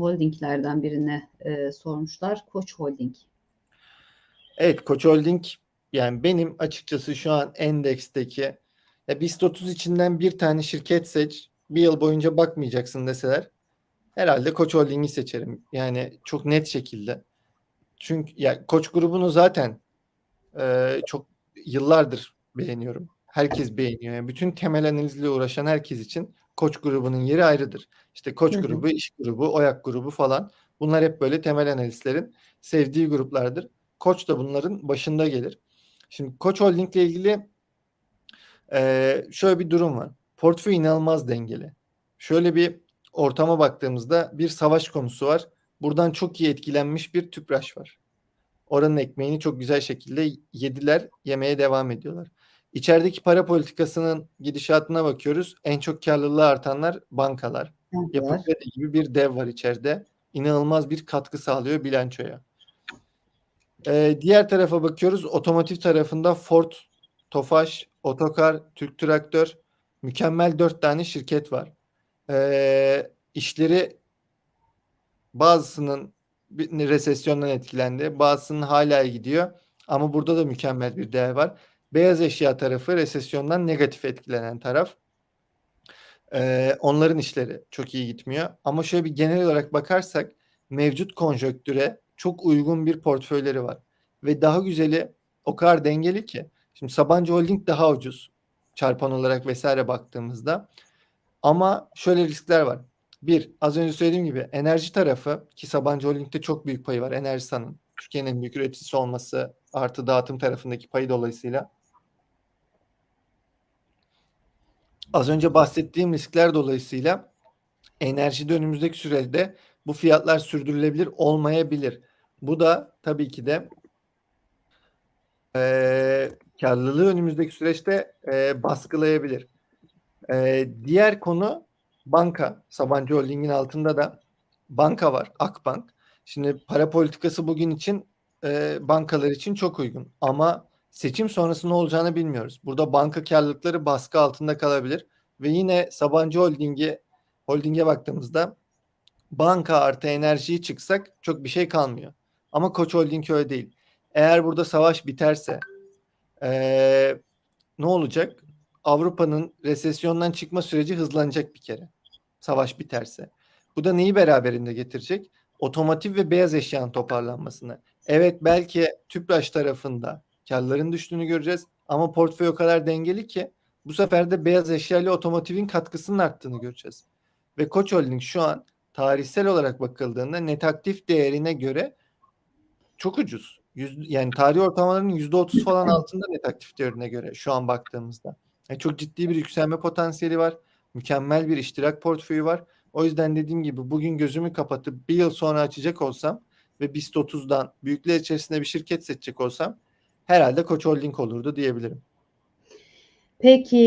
holdinglerden birine e, sormuşlar. Koç Holding. Evet Koç Holding yani benim açıkçası şu an endeksteki ya BIST 30 içinden bir tane şirket seç bir yıl boyunca bakmayacaksın deseler herhalde Koç Holding'i seçerim. Yani çok net şekilde. Çünkü ya Koç grubunu zaten e, çok yıllardır beğeniyorum. Herkes beğeniyor. Yani bütün temel analizle uğraşan herkes için Koç grubunun yeri ayrıdır. İşte Koç grubu, İş grubu, Oyak grubu falan. Bunlar hep böyle temel analistlerin sevdiği gruplardır. Koç da bunların başında gelir. Şimdi Koç Holding ile ilgili e, şöyle bir durum var. Portföy inanılmaz dengeli. Şöyle bir ortama baktığımızda bir savaş konusu var. Buradan çok iyi etkilenmiş bir tüpraş var. Oranın ekmeğini çok güzel şekilde yediler, yemeye devam ediyorlar. İçerideki para politikasının gidişatına bakıyoruz. En çok karlılığı artanlar bankalar. Yapı Bankalar. Kredi gibi bir dev var içeride. İnanılmaz bir katkı sağlıyor bilançoya. Ee, diğer tarafa bakıyoruz. Otomotiv tarafında Ford, Tofaş, Otokar, Türk Traktör mükemmel dört tane şirket var. Ee, işleri bazısının bir resesyondan etkilendi. Bazısının hala gidiyor. Ama burada da mükemmel bir değer var. Beyaz eşya tarafı resesyondan negatif etkilenen taraf. Ee, onların işleri çok iyi gitmiyor. Ama şöyle bir genel olarak bakarsak mevcut konjöktüre çok uygun bir portföyleri var. Ve daha güzeli o kadar dengeli ki. Şimdi Sabancı Holding daha ucuz çarpan olarak vesaire baktığımızda. Ama şöyle riskler var. Bir, az önce söylediğim gibi enerji tarafı ki Sabancı Holding'de çok büyük payı var. Enerjisan'ın Türkiye'nin en büyük üreticisi olması artı dağıtım tarafındaki payı dolayısıyla. Az önce bahsettiğim riskler dolayısıyla enerjide önümüzdeki sürede bu fiyatlar sürdürülebilir olmayabilir. Bu da tabii ki de e, karlılığı önümüzdeki süreçte e, baskılayabilir. E, diğer konu banka. Sabancı Holding'in altında da banka var. Akbank. Şimdi para politikası bugün için e, bankalar için çok uygun. Ama seçim sonrası ne olacağını bilmiyoruz. Burada banka karlılıkları baskı altında kalabilir. Ve yine Sabancı Holding'e Holding'e baktığımızda banka artı enerjiyi çıksak çok bir şey kalmıyor. Ama Koç Holding öyle değil. Eğer burada savaş biterse eee, ne olacak? Avrupa'nın resesyondan çıkma süreci hızlanacak bir kere. Savaş biterse. Bu da neyi beraberinde getirecek? Otomotiv ve beyaz eşyanın toparlanmasını. Evet belki Tüpraş tarafında karların düştüğünü göreceğiz ama portföy o kadar dengeli ki bu sefer de beyaz eşya ile otomotivin katkısının arttığını göreceğiz. Ve Koç Holding şu an tarihsel olarak bakıldığında net aktif değerine göre çok ucuz. Yani tarih ortalamalarının %30 falan altında net aktif değerine göre şu an baktığımızda. Yani çok ciddi bir yükselme potansiyeli var. Mükemmel bir iştirak portföyü var. O yüzden dediğim gibi bugün gözümü kapatıp bir yıl sonra açacak olsam ve BIST 30'dan büyükler içerisinde bir şirket seçecek olsam herhalde Koç Holding olurdu diyebilirim. Peki